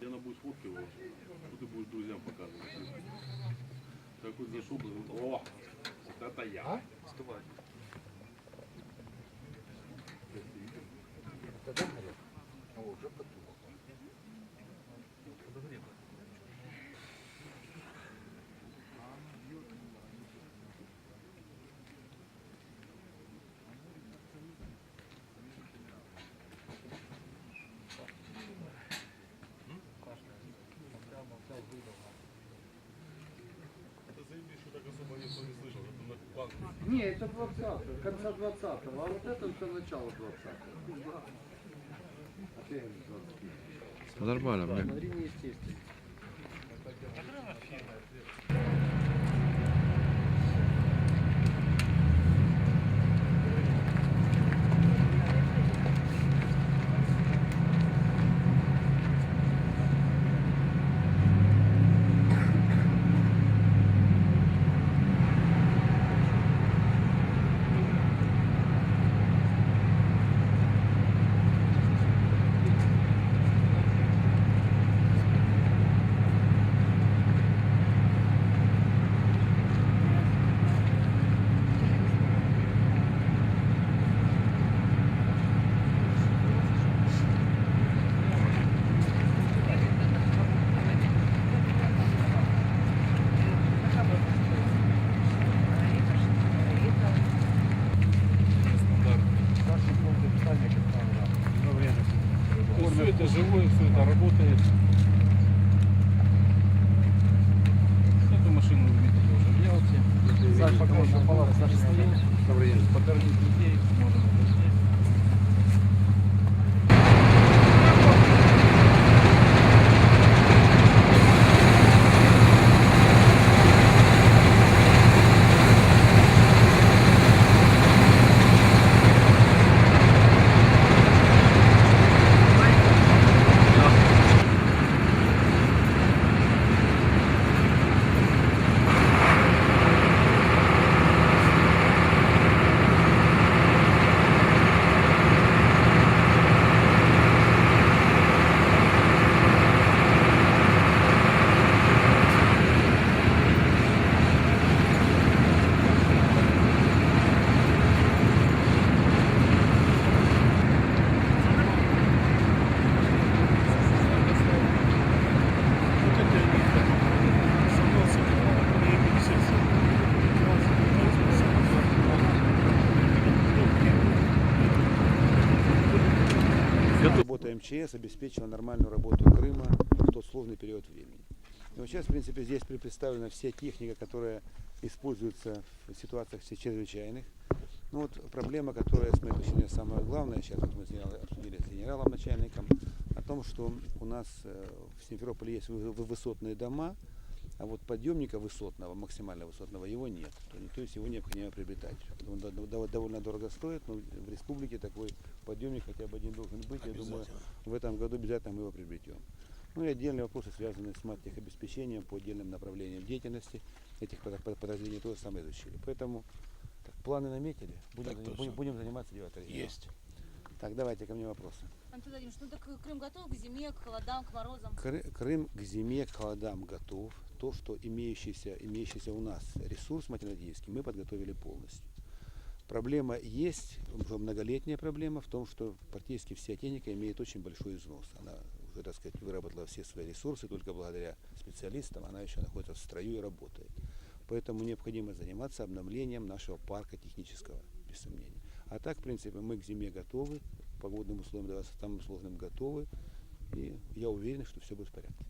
Я на будешь фотки его, ты будешь друзьям показывать. Так вот зашел, о, вот это я. Вставай. Это заебись, что так особо никто не слышал. Это на банк. Не, это 20 конца 20-го, а вот это все начало 20-го. Опять 20 Нормально, блин. Смотри, Все это живое, все это работает. Эту машину вы видели уже в Ялте. Саш, пока можно палата, Саша стоит. Добрый день. Покормить людей можно МЧС обеспечила нормальную работу Крыма в тот сложный период времени. И вот сейчас, в принципе, здесь представлена вся техника, которая используется в ситуациях чрезвычайных. Ну вот проблема, которая, с моей точки зрения, самая главная, сейчас вот мы обсудили с генералом начальником, о том, что у нас э, в Симферополе есть вы- вы- высотные дома, а вот подъемника высотного, максимально высотного, его нет. То, есть его необходимо приобретать. Он до- до- довольно дорого стоит, но в республике такой подъемник хотя бы один должен быть. Я думаю, в этом году обязательно мы его приобретем. Ну и отдельные вопросы, связанные с матехобеспечением по отдельным направлениям деятельности этих под- под- подразделений, тоже самое изучили. Поэтому так, планы наметили, будем, Так будем, будем заниматься 9 июня. Есть. Так, давайте ко мне вопросы. Антон Владимирович, ну так Крым готов к зиме, к холодам, к морозам? Кры- Крым к зиме, к холодам готов. То, что имеющийся, имеющийся у нас ресурс материалистический, мы подготовили полностью. Проблема есть, уже многолетняя проблема в том, что практически вся техника имеет очень большой износ. Она уже, так сказать, выработала все свои ресурсы, только благодаря специалистам она еще находится в строю и работает. Поэтому необходимо заниматься обновлением нашего парка технического, без сомнения. А так, в принципе, мы к зиме готовы, к погодным условиям, да, самым сложным готовы. И я уверен, что все будет в порядке.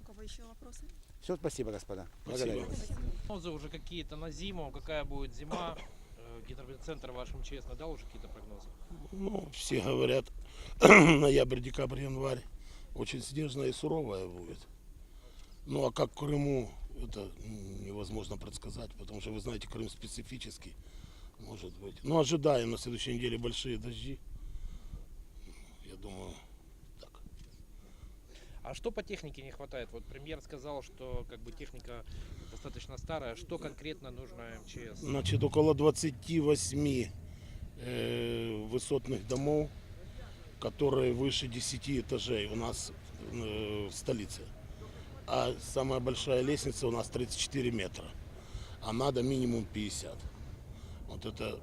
У кого еще вопросы? Все, спасибо, господа. Спасибо. Благодарю вас. Прогнозы уже какие-то на зиму, какая будет зима? Э, Гидрометцентр вашим честно дал уже какие-то прогнозы? Ну, все говорят, ноябрь, декабрь, январь очень снежная и суровая будет. Ну, а как в Крыму, это невозможно предсказать, потому что, вы знаете, Крым специфический, может быть. Ну, ожидаем на следующей неделе большие дожди. Я думаю. А что по технике не хватает? Вот премьер сказал, что как бы техника достаточно старая. Что конкретно нужно МЧС? Значит, около 28 э, высотных домов, которые выше 10 этажей у нас э, в столице. А самая большая лестница у нас 34 метра. А надо минимум 50. Вот это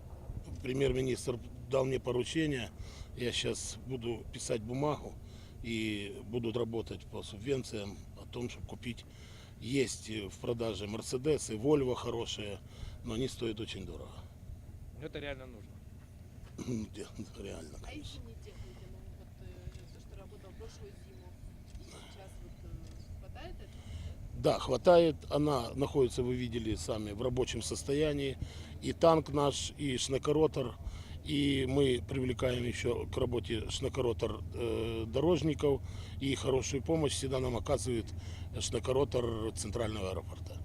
премьер-министр дал мне поручение. Я сейчас буду писать бумагу и будут работать по субвенциям о том, чтобы купить. Есть в продаже Мерседес и Вольво хорошие, но они стоят очень дорого. Ну, Это реально нужно. Ну, Реально, А конечно. еще не техника, ну вот то, что работал прошлую зиму, сейчас вот хватает этого? Да, хватает. Она находится, вы видели сами, в рабочем состоянии. И танк наш, и шнекоротор. И мы привлекаем еще к работе шнекоротор э, дорожников. И хорошую помощь всегда нам оказывает шнекоротор центрального аэропорта.